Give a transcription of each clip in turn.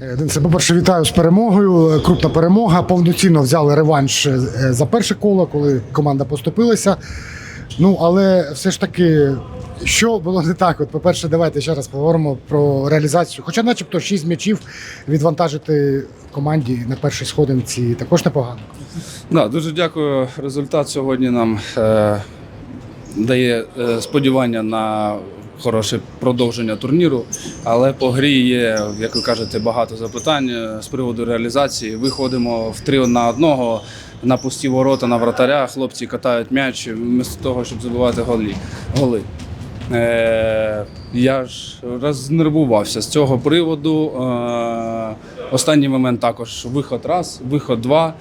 Е, Денисе, по-перше, вітаю з перемогою. Е, Крупна перемога. Повноцінно взяли реванш е, за перше коло, коли команда поступилася. Ну, але все ж таки, що було не так? От, по-перше, давайте ще раз поговоримо про реалізацію. Хоча, начебто, шість м'ячів відвантажити команді на першій сходинці також непогано. Да, дуже дякую. Результат сьогодні нам е, дає сподівання на хороше продовження турніру. Але по грі є, як ви кажете, багато запитань е, з приводу реалізації. Виходимо в три на одного на пусті ворота на вратаря. Хлопці катають м'яч вмісто того, щоб забивати голі. голи. Е, я ж рознервувався з цього приводу. Е, останній момент також виход раз, виход два.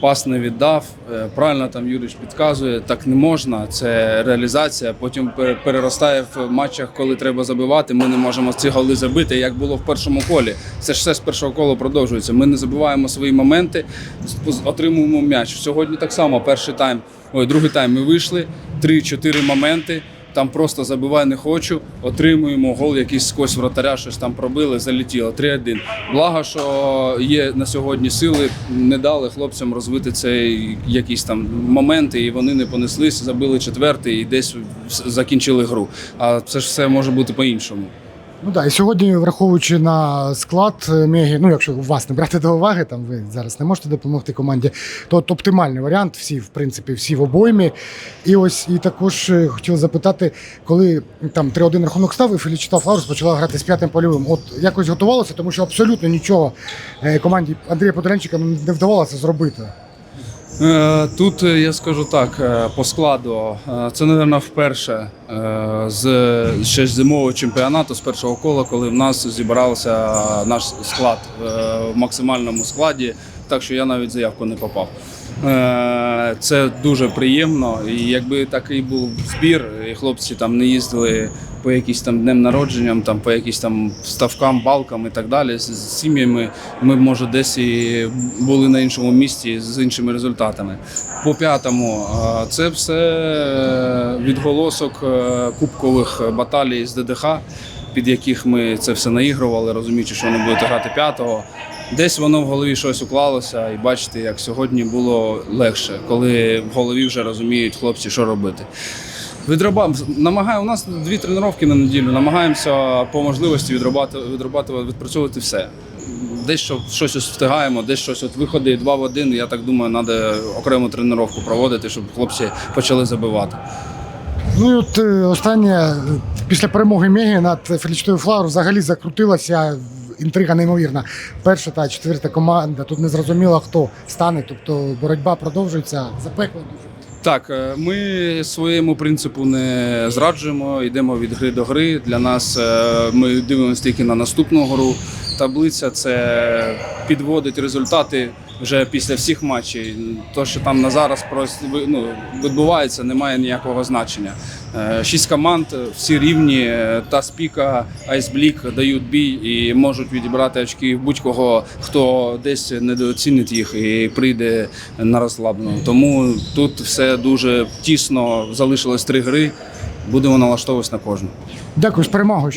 Пас не віддав. Е, Правильно там Юрич підказує, так не можна. Це реалізація. Потім переростає в матчах, коли треба забивати. Ми не можемо ці голи забити, як було в першому колі. Це ж все з першого кола продовжується. Ми не забиваємо свої моменти, отримуємо м'яч. Сьогодні так само перший тайм, ой, другий тайм ми вийшли, три-чотири моменти. Там просто забивай не хочу, отримуємо гол якийсь скось вратаря, щось там пробили, залетіло. 3-1. Благо, що є на сьогодні сили, не дали хлопцям розвити цей якісь там моменти, і вони не понеслись, забили четвертий і десь закінчили гру. А це ж все може бути по-іншому. Ну так, і сьогодні, враховуючи на склад е, Мегі, ну якщо вас не брати до уваги, там ви зараз не можете допомогти команді, то от оптимальний варіант, всі, в принципі, всі в обоймі. І ось і також е, хотів запитати, коли там 3-1 рахунок став, і Фелічіта Флаурс почала грати з п'ятим польовим. От якось готувалося, тому що абсолютно нічого е, команді Андрія Подоленчика не вдавалося зробити. Е, Тут е, я скажу так, е, по складу, це, мабуть, вперше з ще з зимового чемпіонату, з першого кола, коли в нас зібрався наш склад в максимальному складі, так що я навіть заявку не попав. Е, Це дуже приємно. І якби такий був збір, і хлопці там не їздили по якісь там днем народженням, там по якісь там ставкам, балкам і так далі з, сім'ями, ми може десь і були на іншому місці з іншими результатами. По п'ятому, е, це все відголосок е, кубкових баталій з ДДХ, під яких ми це все наігрували, розуміючи, що вони будуть грати п'ятого. Десь воно в голові щось уклалося, і бачите, як сьогодні було легше, коли в голові вже розуміють хлопці, що робити. Відроба... Намагаю... У нас дві тренування на неділю. Намагаємося по можливості відробати, відробати, відпрацьовувати все. Десь що, щось встигаємо, десь щось от виходи два в один. Я так думаю, треба окрему тренування проводити, щоб хлопці почали забивати. Ну і от е, останнє, е, після перемоги Мегі над Фелічтою Флауру взагалі закрутилася інтрига неймовірна. Перша та четверта команда. Тут не зрозуміло, хто стане. Тобто боротьба продовжується запекло дуже. Так, е, ми своєму принципу не зраджуємо, йдемо від гри до гри. Для нас ми дивимося тільки на наступну гру. Таблиця це підводить результати вже після всіх матчів. То, що там на зараз ну, відбувається, не має ніякого значення. Е, Шість команд, всі рівні. е, Та спіка, Айсблік дають бій і можуть відібрати очки будь-кого, хто десь недооцінить їх і прийде на розслаблену. Тому тут все дуже тісно залишилось три гри. Будемо налаштовуватись на кожну. Дякую з перемогою.